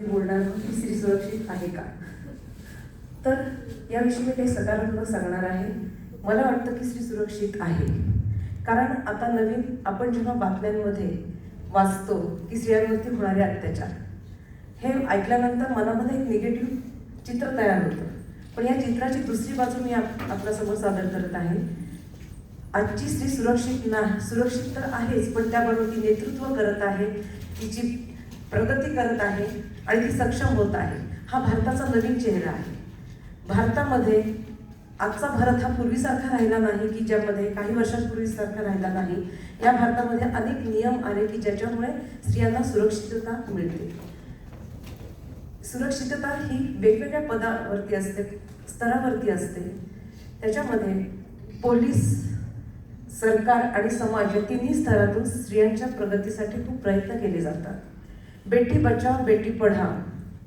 बोलणार की स्त्री सुरक्षित आहे का? तर याविषयी मी काही सकारात्मक सांगणार आहे. मला वाटतं की स्त्री सुरक्षित आहे. कारण आता नवीन आपण जेव्हा बातम्यांमध्ये वाचतो की स्त्रियांवरती होणारे अत्याचार हे ऐकल्यानंतर मनामध्ये एक निगेटिव्ह चित्र तयार होतं. पण या चित्राची दुसरी बाजू मी आप आपल्यासमोर सादर करत आहे. आजची स्त्री सुरक्षित ना सुरक्षित तर आहेच पण त्याबरोबर ती नेतृत्व करत आहे. तिची प्रगती करत आहे आणि ती सक्षम होत आहे. हा भारताचा नवीन चेहरा आहे. भारतामध्ये आजचा भारत हा पूर्वीसारखा राहिला नाही की ज्यामध्ये काही वर्षांपूर्वीसारखा राहिला नाही. या भारतामध्ये अनेक नियम आले की ज्याच्यामुळे स्त्रियांना सुरक्षितता मिळते. सुरक्षितता ही वेगवेगळ्या पदावरती असते स्तरावरती असते. त्याच्यामध्ये पोलीस सरकार आणि समाज या तिन्ही स्तरातून स्त्रियांच्या प्रगतीसाठी खूप प्रयत्न केले जातात. बेटी बचाव बेटी पढा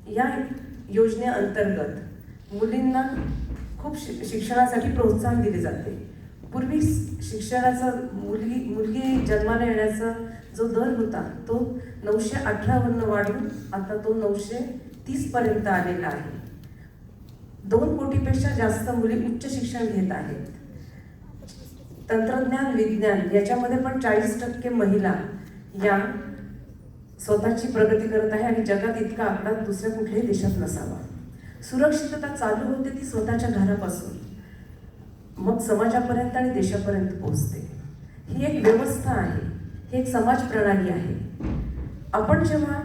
या योजनेअंतर्गत मुलींना खूप शि शिक्षणासाठी प्रोत्साहन दिले जाते. पूर्वी शिक्षणाचा मुलगी मुलगी जन्माला येण्याचा जो दर होता तो नऊशे अठरावरनं वाढून आता तो नऊशे तीसपर्यंत आलेला आहे. दोन कोटीपेक्षा जास्त मुली उच्च शिक्षण घेत आहेत. तंत्रज्ञान विज्ञान याच्यामध्ये पण चाळीस टक्के महिला या स्वतःची प्रगती करत आहे आणि जगात इतका आकडा दुसऱ्या कुठल्याही देशात नसावा. सुरक्षितता चालू होते ती स्वतःच्या घरापासून मग समाजापर्यंत आणि देशापर्यंत पोहोचते. ही एक व्यवस्था आहे ही एक समाज प्रणाली आहे. आपण जेव्हा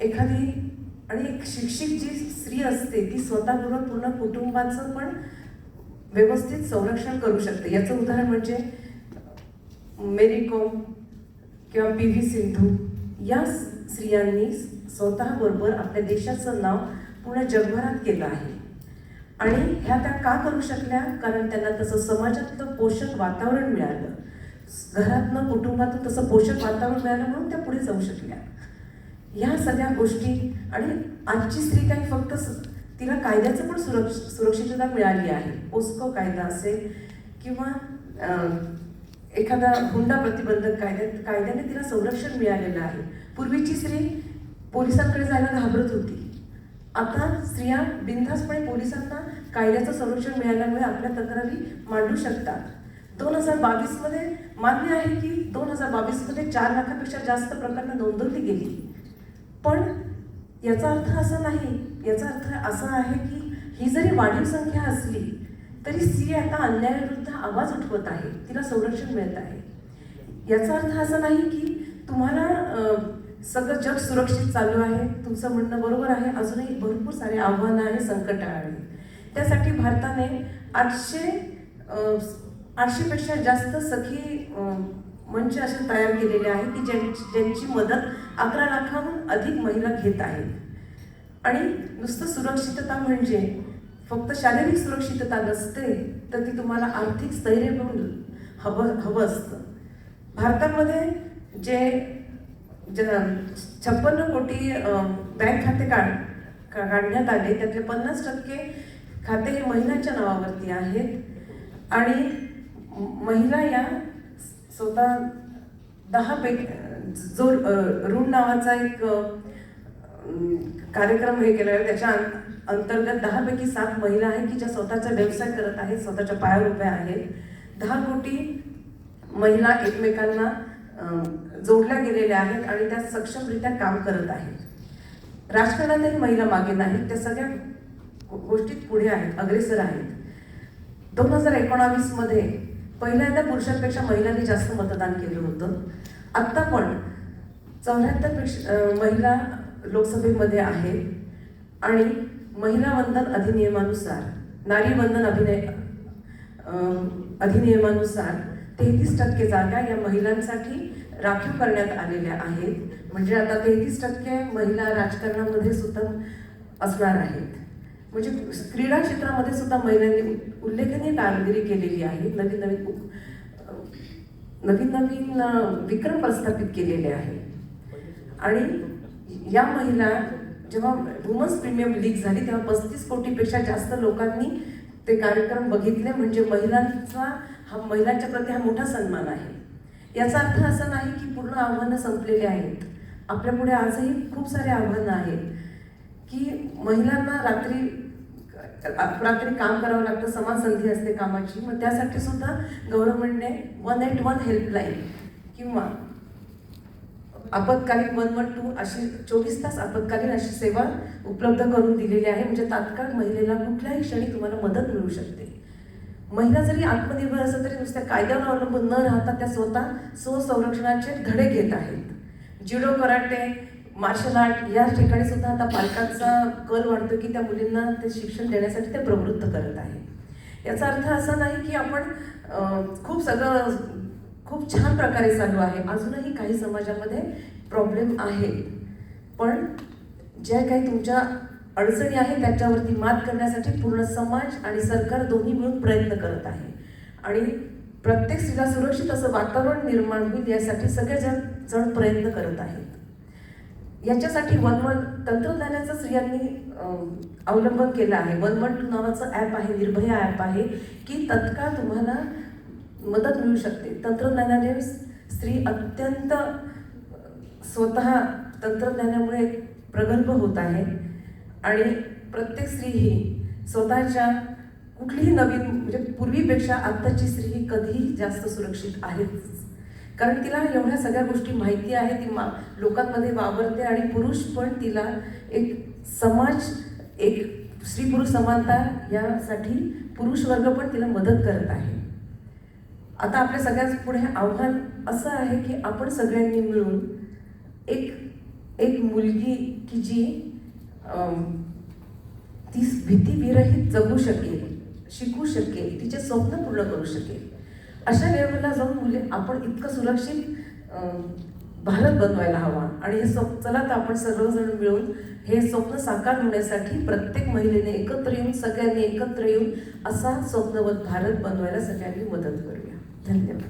एखादी आणि एक शिक्षित जी स्त्री असते ती स्वतःबरोबर पूर्ण कुटुंबाचं पण व्यवस्थित संरक्षण करू शकते. याचं उदाहरण म्हणजे मेरी कॉम किंवा पी व्ही सिंधू. या स्त्रियांनी स्वतःबरोबर आपल्या देशाचं नाव पूर्ण जगभरात केलं आहे. आणि ह्या त्या का करू शकल्या? कारण त्यांना तसं समाजातलं पोषक वातावरण मिळालं. घरातनं कुटुंबातून तसं पोषक वातावरण मिळालं म्हणून त्या पुढे जाऊ शकल्या. ह्या सगळ्या गोष्टी आणि आजची स्त्री काही फक्त तिला कायद्याचं पण सुरक्ष सुरक्षितता मिळाली आहे. पोस्को कायदा असेल किंवा एखादा हुंडा प्रतिबंधक कायद्यात कायद्याने तिला संरक्षण मिळालेलं आहे. पूर्वीची स्त्री पोलिसांकडे जायला घाबरत होती. आता स्त्रिया बिनधास्तपणे पोलिसांना कायद्याचं संरक्षण मिळाल्यामुळे आपल्या तक्रारी मांडू शकतात. दोन हजार बावीसमध्ये मान्य आहे की दोन हजार बावीसमध्ये चार लाखापेक्षा जास्त प्रकरणं नोंदवली गेली. पण याचा अर्थ असा नाही. याचा अर्थ असा आहे की ही जरी वाढीव संख्या असली तरी स्त्री आता अन्यायाविरुद्ध आवाज उठवत आहे. तिला संरक्षण मिळत आहे. याचा अर्थ असा नाही की तुम्हाला सगळं जग सुरक्षित चालू आहे. तुमचं म्हणणं बरोबर आहे. अजूनही भरपूर सारे आव्हानं आहे संकट आहे त्यासाठी भारताने आठशे आठशेपेक्षा जास्त सखी मंच असे तयार केलेले आहे की ज्यांची ज्यांची मदत अकरा लाखाहून अधिक महिला घेत आहेत. आणि नुसतं सुरक्षितता म्हणजे फक्त शारीरिक सुरक्षितता नसते तर ती तुम्हाला आर्थिक स्थैर्य मिळून हवं हवं असतं. भारतामध्ये जे ज छप्पन्न कोटी बँक खाते काढ का- काढण्यात आले त्यातले पन्नास टक्के खाते हे महिलांच्या नावावरती आहेत. आणि महिला या स्वतः दहा पैकी जो ऋण नावाचा एक कार्यक्रम हे केलेला त्याच्या अंतर्गत दहापैकी सात महिला आहेत की ज्या स्वतःचा व्यवसाय करत आहेत स्वतःच्या पायावर उभ्या आहेत. दहा कोटी महिला एकमेकांना जोडल्या गेलेल्या आहेत आणि त्या सक्षमरित्या काम करत आहेत. राजकारणातही महिला मागे नाहीत त्या सगळ्या गोष्टीत पुढे आहेत अग्रेसर आहेत. दोन हजार एकोणावीसमध्ये पहिल्यांदा पुरुषांपेक्षा महिलांनी जास्त मतदान केलं होतं. आत्ता पण चौऱ्याहत्तरपेक्षा महिला लोकसभेमध्ये आहेत आणि महिला वंदन अधिनियमानुसार नारी वंदन अभिनय अधिनियमानुसार तेहतीस टक्के जागा या महिलांसाठी राखीव करण्यात आलेल्या आहेत. म्हणजे आता तेहतीस टक्के महिला राजकारणामध्ये सुद्धा असणार आहेत. म्हणजे क्रीडा क्षेत्रामध्ये सुद्धा महिलांनी उल्लेखनीय कामगिरी केलेली आहे. नवीन नवीन नवीन नवीन विक्रम प्रस्थापित केलेले आहे. आणि या महिला जेव्हा वुमन्स प्रीमियम लीग झाली तेव्हा पस्तीस कोटीपेक्षा जास्त लोकांनी ते कार्यक्रम बघितले. म्हणजे महिलांचा हा महिलांच्या प्रती हा मोठा सन्मान आहे. याचा अर्थ असा नाही की पूर्ण आव्हानं संपलेली आहेत. आपल्यापुढे आजही खूप सारे आव्हानं आहेत. की महिलांना रात्री रात्री काम करावं लागतं समान संधी असते कामाची. मग त्यासाठी सुद्धा गव्हर्नमेंटने वन एट वन हेल्पलाईन किंवा आपत्कालीन वन वन टू अशी चोवीस तास आपत्कालीन अशी सेवा उपलब्ध करून दिलेली आहे. म्हणजे तात्काळ महिलेला कुठल्याही क्षणी तुम्हाला मदत मिळू शकते. महिला जरी आत्मनिर्भर असं तरी नुसत्या कायद्यावर अवलंबून न राहता त्या स्वतः स्वसंरक्षणाचे धडे घेत आहेत. जिडो कराटे मार्शल आर्ट या ठिकाणी सुद्धा आता पालकांचा कल वाढतो की त्या मुलींना ते शिक्षण देण्यासाठी ते प्रवृत्त करत आहे याचा अर्थ असा नाही की आपण खूप सगळं खूप छान प्रकारे चालू आहे. अजूनही काही समाजामध्ये प्रॉब्लेम आहे. पण ज्या काही तुमच्या अडचणी आहेत त्याच्यावरती मात करण्यासाठी पूर्ण समाज आणि सरकार दोन्ही मिळून प्रयत्न करत आहे. आणि प्रत्येक स्त्रीला सुरक्षित असं वातावरण निर्माण होईल यासाठी सगळेजण जण प्रयत्न करत आहेत. याच्यासाठी वन वन तंत्रज्ञानाचा स्त्रियांनी अवलंब अवलंबन केला आहे. वन वन टू नावाचं ॲप आहे निर्भया ॲप आहे की तत्काळ तुम्हाला मदत मिळू शकते. तंत्रज्ञानाने स्त्री अत्यंत स्वतः तंत्रज्ञानामुळे प्रगल्भ होत आहे. आणि प्रत्येक स्त्री ही स्वतःच्या कुठलीही नवीन म्हणजे पूर्वीपेक्षा आत्ताची स्त्री ही कधीही जास्त सुरक्षित आहेच. कारण तिला एवढ्या सगळ्या गोष्टी माहिती आहे ती मा लोकांमध्ये वावरते आणि पुरुष पण तिला एक समाज एक स्त्री पुरुष समानता यासाठी पुरुष वर्ग पण तिला मदत करत आहे. आता आपल्या सगळ्याच पुढे आव्हान असं आहे की आपण सगळ्यांनी मिळून एक एक मुलगी की जी ती भीतीविरहित जगू शकेल शिकू शकेल तिचे स्वप्न पूर्ण करू शकेल अशा लेवलला जाऊन मुले आपण इतकं सुरक्षित भारत बनवायला हवा. आणि हे स्वप्न चला तर आपण सर्वजण मिळून हे स्वप्न साकार होण्यासाठी प्रत्येक महिलेने एकत्र येऊन सगळ्यांनी एकत्र येऊन असा स्वप्नवत भारत बनवायला सगळ्यांनी मदत करू. Kendim.